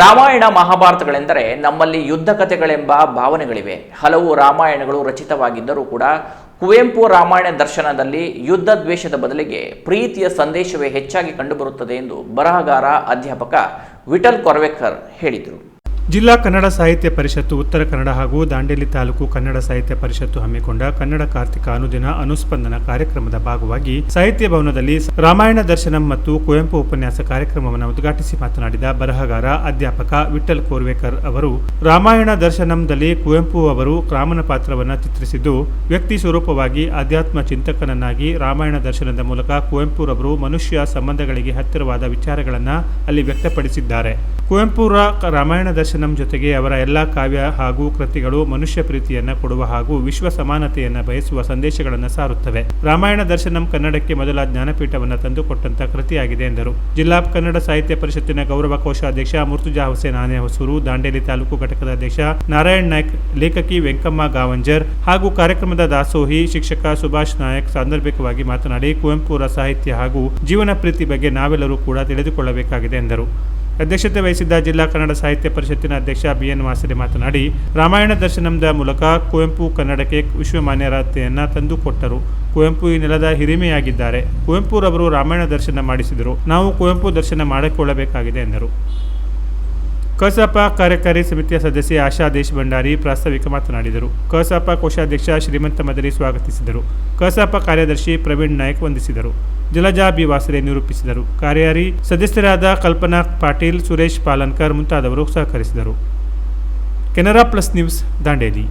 ರಾಮಾಯಣ ಮಹಾಭಾರತಗಳೆಂದರೆ ನಮ್ಮಲ್ಲಿ ಯುದ್ಧ ಕಥೆಗಳೆಂಬ ಭಾವನೆಗಳಿವೆ. ಹಲವು ರಾಮಾಯಣಗಳು ರಚಿತವಾಗಿದ್ದರೂ ಕೂಡ ಕುವೆಂಪು ರಾಮಾಯಣ ದರ್ಶನದಲ್ಲಿ ಯುದ್ಧ ದ್ವೇಷದ ಬದಲಿಗೆ ಪ್ರೀತಿಯ ಸಂದೇಶವೇ ಹೆಚ್ಚಾಗಿ ಕಂಡುಬರುತ್ತದೆ ಎಂದು ಬರಹಗಾರ ಅಧ್ಯಾಪಕ ವಿಠಲ್ ಕೊರ್ವೆಕರ್ ಹೇಳಿದರು. ಜಿಲ್ಲಾ ಕನ್ನಡ ಸಾಹಿತ್ಯ ಪರಿಷತ್ತು ಉತ್ತರ ಕನ್ನಡ ಹಾಗೂ ದಾಂಡೇಲಿ ತಾಲೂಕು ಕನ್ನಡ ಸಾಹಿತ್ಯ ಪರಿಷತ್ತು ಹಮ್ಮಿಕೊಂಡ ಕನ್ನಡ ಕಾರ್ತಿಕ ಅನುದಿನ ಅನುಸ್ಪಂದನ ಕಾರ್ಯಕ್ರಮದ ಭಾಗವಾಗಿ ಸಾಹಿತ್ಯ ಭವನದಲ್ಲಿ ರಾಮಾಯಣ ದರ್ಶನಂ ಮತ್ತು ಕುವೆಂಪು ಉಪನ್ಯಾಸ ಕಾರ್ಯಕ್ರಮವನ್ನು ಉದ್ಘಾಟಿಸಿ ಮಾತನಾಡಿದ ಬರಹಗಾರ ಅಧ್ಯಾಪಕ ವಿಠಲ್ ಕೋರ್ವೇಕರ್ ಅವರು, ರಾಮಾಯಣ ದರ್ಶನಂದಲ್ಲಿ ಕುವೆಂಪು ಅವರು ರಾಮನ ಪಾತ್ರವನ್ನು ಚಿತ್ರಿಸಿದ್ದು, ವ್ಯಕ್ತಿ ಸ್ವರೂಪವಾಗಿ ಅಧ್ಯಾತ್ಮ ಚಿಂತಕನನ್ನಾಗಿ ರಾಮಾಯಣ ದರ್ಶನದ ಮೂಲಕ ಕುವೆಂಪುರವರು ಮನುಷ್ಯ ಸಂಬಂಧಗಳಿಗೆ ಹತ್ತಿರವಾದ ವಿಚಾರಗಳನ್ನು ಅಲ್ಲಿ ವ್ಯಕ್ತಪಡಿಸಿದ್ದಾರೆ. ಕುವೆಂಪುರ ರಾಮಾಯಣ ದರ್ಶನಂ ಜೊತೆಗೆ ಅವರ ಎಲ್ಲ ಕಾವ್ಯ ಹಾಗೂ ಕೃತಿಗಳು ಮನುಷ್ಯ ಪ್ರೀತಿಯನ್ನು ಕೊಡುವ ಹಾಗೂ ವಿಶ್ವ ಸಮಾನತೆಯನ್ನು ಬಯಸುವ ಸಂದೇಶಗಳನ್ನು ಸಾರುತ್ತವೆ. ರಾಮಾಯಣ ದರ್ಶನಂ ಕನ್ನಡಕ್ಕೆ ಮೊದಲ ಜ್ಞಾನಪೀಠವನ್ನು ತಂದುಕೊಟ್ಟಂಥ ಕೃತಿಯಾಗಿದೆ ಎಂದರು. ಜಿಲ್ಲಾ ಕನ್ನಡ ಸಾಹಿತ್ಯ ಪರಿಷತ್ತಿನ ಗೌರವ ಕೋಶಾಧ್ಯಕ್ಷ ಮುರ್ತುಜಾ ಹುಸೇನ್ ಆನೆ ಹೊಸೂರು, ದಾಂಡೇಲಿ ತಾಲೂಕು ಘಟಕದ ಅಧ್ಯಕ್ಷ ನಾರಾಯಣ್ ನಾಯ್ಕ್, ಲೇಖಕಿ ವೆಂಕಮ್ಮ ಗಾವಂಜರ್ ಹಾಗೂ ಕಾರ್ಯಕ್ರಮದ ದಾಸೋಹಿ ಶಿಕ್ಷಕ ಸುಭಾಷ್ ನಾಯಕ್ ಸಾಂದರ್ಭಿಕವಾಗಿ ಮಾತನಾಡಿ ಕುವೆಂಪುರ ಸಾಹಿತ್ಯ ಹಾಗೂ ಜೀವನ ಪ್ರೀತಿ ಬಗ್ಗೆ ನಾವೆಲ್ಲರೂ ಕೂಡ ತಿಳಿದುಕೊಳ್ಳಬೇಕಾಗಿದೆ ಎಂದರು. ಅಧ್ಯಕ್ಷತೆ ವಹಿಸಿದ್ದ ಜಿಲ್ಲಾ ಕನ್ನಡ ಸಾಹಿತ್ಯ ಪರಿಷತ್ತಿನ ಅಧ್ಯಕ್ಷ ಬಿ ಎನ್ ವಾಸರಿ ಮಾತನಾಡಿ, ರಾಮಾಯಣ ದರ್ಶನದ ಮೂಲಕ ಕುವೆಂಪು ಕನ್ನಡಕ್ಕೆ ವಿಶ್ವಮಾನ್ಯತೆಯನ್ನು ತಂದುಕೊಟ್ಟರು ಕುವೆಂಪು ಈ ನೆಲದ ಹಿರಿಮೆಯಾಗಿದ್ದಾರೆ. ಕುವೆಂಪುರವರು ರಾಮಾಯಣ ದರ್ಶನ ಮಾಡಿಸಿದರು. ನಾವು ಕುವೆಂಪು ದರ್ಶನ ಮಾಡಿಕೊಳ್ಳಬೇಕಾಗಿದೆ ಎಂದರು. ಕಸಾಪ ಕಾರ್ಯಕಾರಿ ಸಮಿತಿಯ ಸದಸ್ಯೆ ಆಶಾ ದೇಶ್ ಭಂಡಾರಿ ಪ್ರಾಸ್ತಾವಿಕ ಮಾತನಾಡಿದರು. ಕಸಾಪ ಕೋಶಾಧ್ಯಕ್ಷ ಶ್ರೀಮಂತ ಮದರಿ ಸ್ವಾಗತಿಸಿದರು. ಕಸಾಪ ಕಾರ್ಯದರ್ಶಿ ಪ್ರವೀಣ್ ನಾಯಕ್ ವಂದಿಸಿದರು. ಜಲಜಾ ಬಿ ವಾಸರೆ ನಿರೂಪಿಸಿದರು. ಕಾರ್ಯಕಾರಿ ಸದಸ್ಯರಾದ ಕಲ್ಪನಾ ಪಾಟೀಲ್, ಸುರೇಶ್ ಪಾಲನ್ಕರ್ ಮುಂತಾದವರು ಸಹಕರಿಸಿದರು. Canara plus news Dandeli.